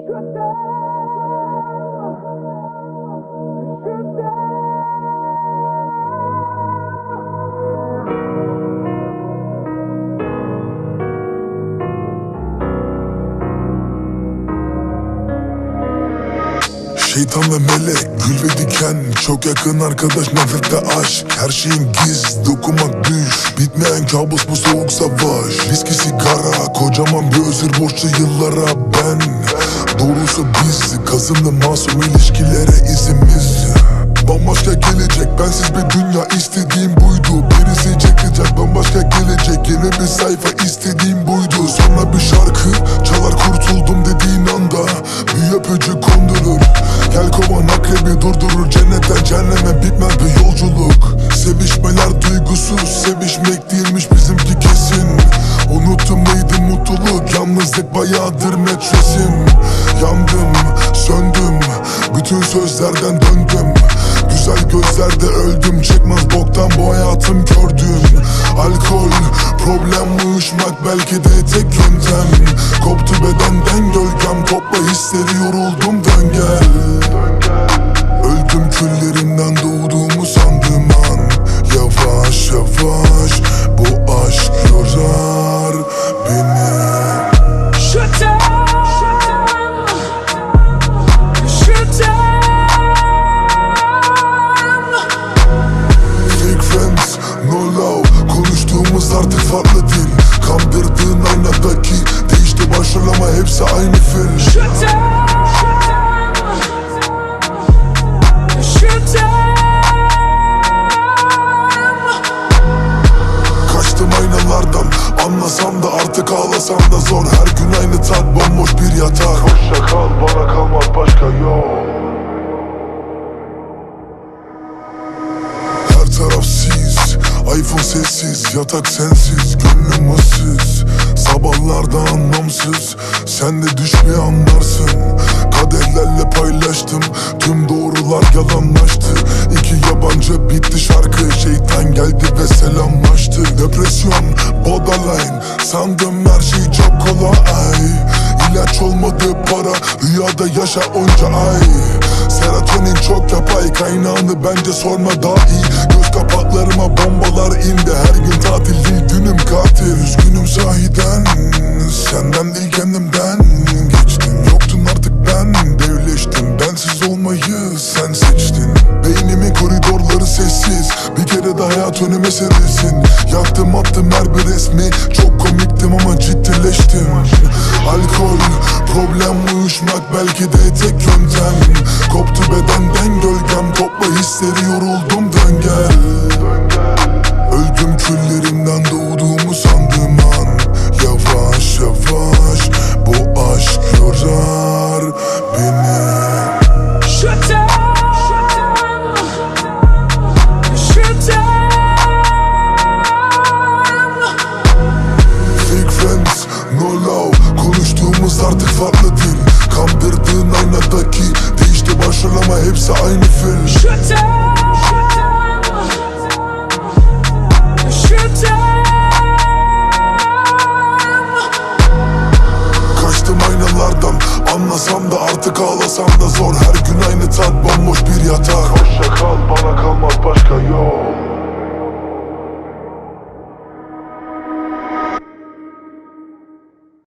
Şeytan ve melek, gül ve diken Çok yakın arkadaş, nefret ve aşk. Her şeyin giz, dokunmak düş. Bitmeyen kabus bu soğuk savaş. Viski sigara, kocaman bir özür borçlu yıllara ben Doğrusu biz, kazındı masum ilişkilere izimiz. Bambaşka gelecek, bensiz bir dünya istediğim buydu. Birisi çekecek, bambaşka gelecek Yeni bir sayfa istediğim buydu. Sonra bir şarkı çalar kurtuldum dediğin anda Bir öpücük kondurur. Gel kovan akrebi durdurur Cennetten cehenneme bitmez bir yolculuk. Sevişmeler duygusuz Sevişmek Yandım, söndüm Bütün sözlerden döndüm Güzel gözlerde öldüm. Çıkmaz boktan bu hayatım gördüm Alkol, problem uyuşmak belki de tek yöntem. Koptu bedenden artık farklı dil. Kandırdığın aynadaki Değişti başrol ama hepsi aynı film. Je t'aime. Kaçtım aynalardan. Anlasam da artık ağlasam da zor. Her gün aynı tat bomboş bir yatak. Hoşça kal bana kalmaz başka yol. Her taraf iPhone sessiz Yatak sensiz Gönlüm ıssız. Sabahlarda anlamsız Sen de düş bir anlarsın. Kaderlerle paylaştım Tüm doğrular yalanlaştı. İki yabancı bitti şarkı Şeytan geldi ve selamlaştı. Depresyon, borderline Sandım her şey çok kolay. İlaç olmadı para Rüyada yaşa onca ay. Serotonin çok yapay Kaynağını bence sorma daha iyi sahiden Senden değil kendimden. Geçtim yoktun artık ben. Devleştim bensiz olmayı sen seçtin. Beynimin koridorları sessiz. Bir kere de hayat önüme serilsin. Yaktım attım her bir resmi. Çok komiktim ama ciddileştim. Alkol, problem uyuşmak belki de tek yöntem. Koptu bedenden gölgem Topla hisleri yoruldum farklı dil. Kandırdığın aynadaki Değişti başrol ama hepsi aynı film je t'aime. Kaçtım aynalardan Anlasam da artık ağlasam da zor. Her gün aynı tat bomboş bir yatak. Hoşça kal bana kalmaz başka